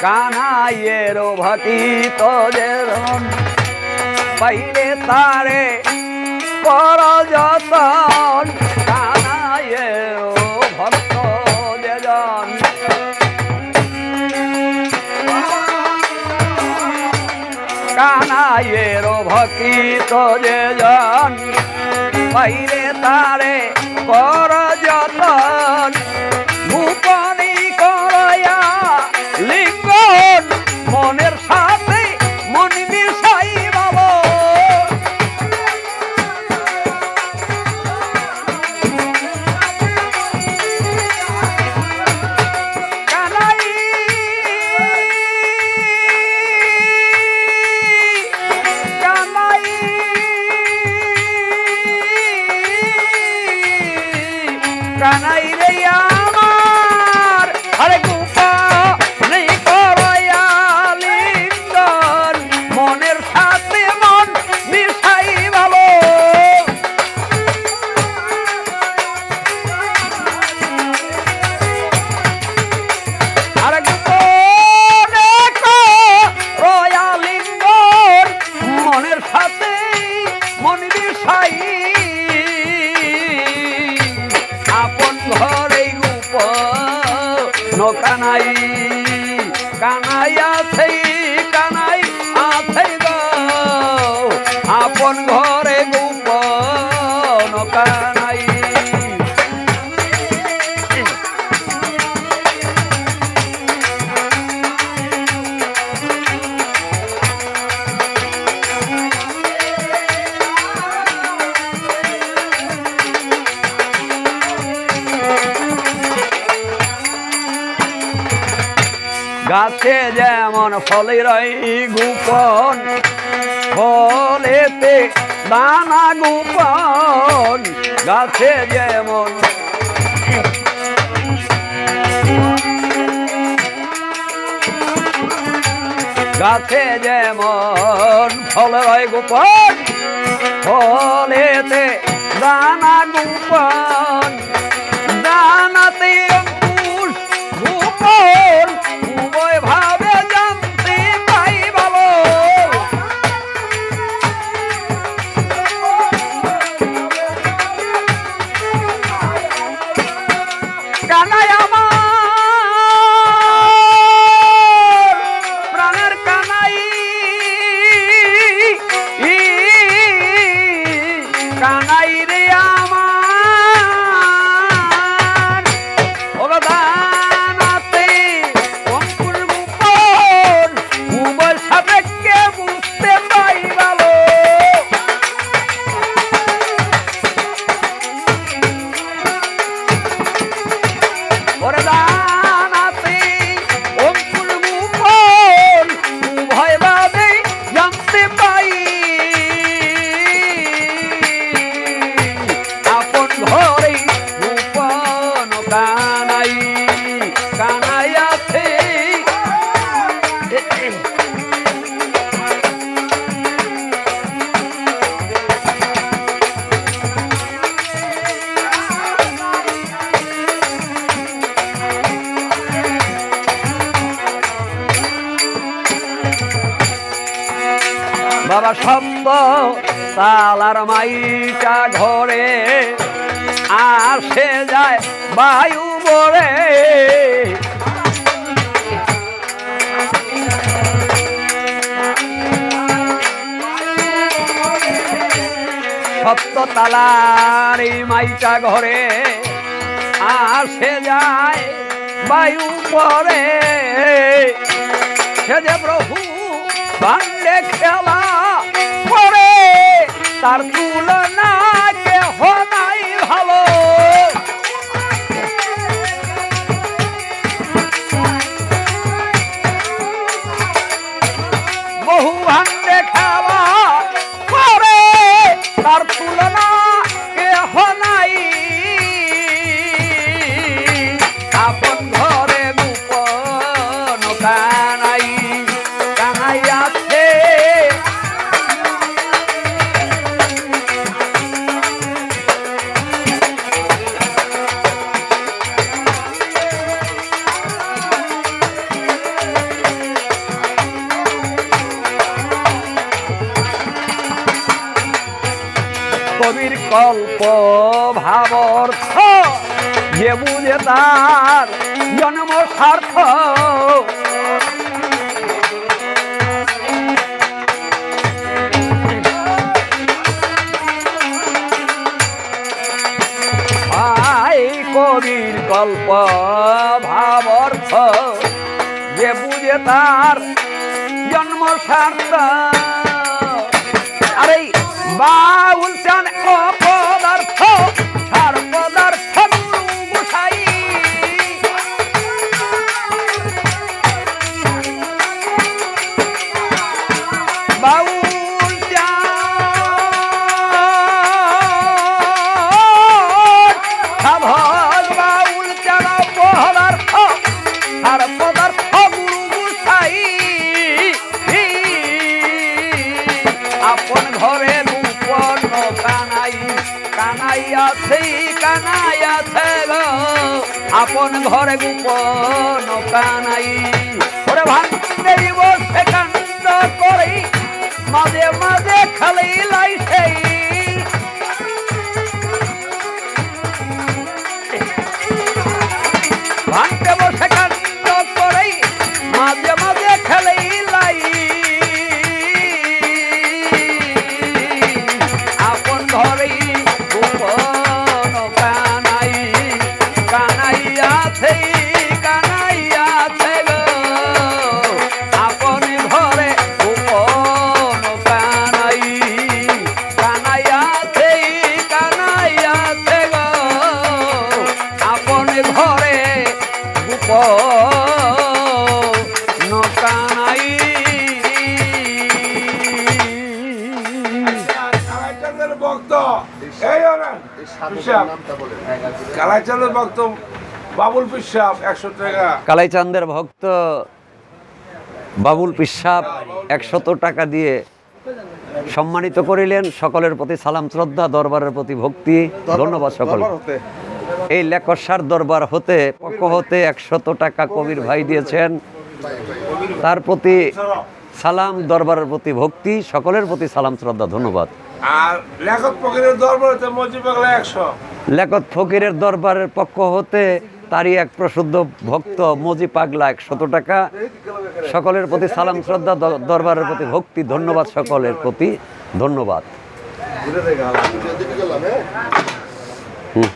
কানাইয়ের ভকিত যেজন পাইলে তারে পর যতন কানাইয়ের ভক্ত যেজন পাইলে তারে কর কানাই রে নকানাই কানাই আছে কানাই আছে আপন ঘরে গোপন নকানাই গাছে যেমন ফলের এই গোপন, ফলেতে দানা গোপন, গাছে যেমন গাছে যেমন ফলের এই গোপন, ফলেতে দানা গোপন শব্দ তালার মাইটা ঘরে আসে যায় বায়ু বরে। সপ্ত তালার এই মাইটা ঘরে আসে যায় বায়ু পরে সে যে প্রভু বান্ডে খেলা তার তুলনা কল্প ভাবর্থ যে বুঝে তার জন্ম স্বার্থ কবির কল্প ভাবর্থ যে বুঝে তার জন্ম স্বার্থ আরে বাউল চান অপদার্থ সার আপন ঘরে গোপন কানাই ওরে ভাঙ্গি বসে কাণ্ড করি মাঝে মাঝে খালি লাই সেই ভক্ত এই কালাইচাঁদের ভক্ত বাবুল পিসাব একশো টাকা। কালাইচান্দের ভক্ত বাবুল পিসাব একশত টাকা দিয়ে সম্মানিত করিলেন। সকলের প্রতি সালাম শ্রদ্ধা দরবারের প্রতি ভক্তি। ধন্যবাদ সকল। এই লেকসার দরবার হতে পক্ষ হতে একশত টাকা কবির ভাই দিয়েছেন। তার প্রতি সালাম দরবারের প্রতি ভক্তি সকলের প্রতি সালাম শ্রদ্ধা ধন্যবাদ। আর লেখক ফকিরের দরবার হতে মজি পাগলা একশো। লেখত ফকিরের দরবারের পক্ষ হতে তারই এক প্রসুদ্ধ ভক্ত মজি পাগলা একশত টাকা। সকলের প্রতি সালাম শ্রদ্ধা দরবারের প্রতি ভক্তি ধন্যবাদ সকলের প্রতি। ধন্যবাদ। হুম।